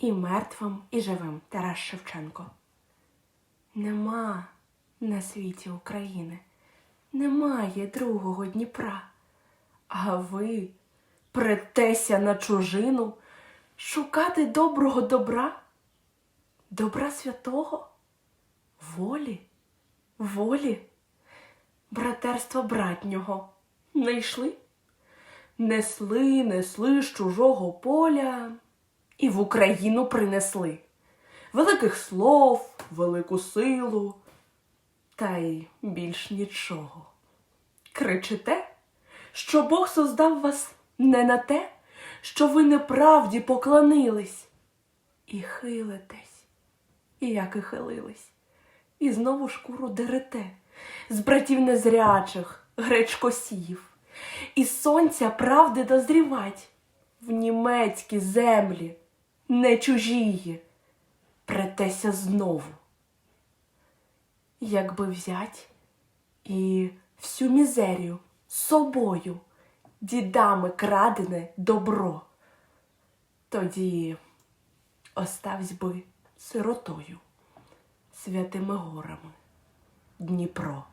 і мертвим, і живим Тарас Шевченко. Нема на світі України, немає другого Дніпра. А ви претеся на чужину шукати доброго добра, добра святого, волі, волі, братерства братнього не йшли? Несли, несли з чужого поля і в Україну принесли. Великих слов, велику силу, та й більш нічого. Кричите, що Бог создав вас не на те, що ви неправді поклонились, і хилитесь, і як і хилились, і знову шкуру дерете з братів незрячих, гречкосіїв, і сонця правди дозрівать в німецькі землі, не чужії, претеся знову. Якби взять і всю мізерію собою дідами крадене добро, тоді оставсь би сиротою святими горами Дніпро.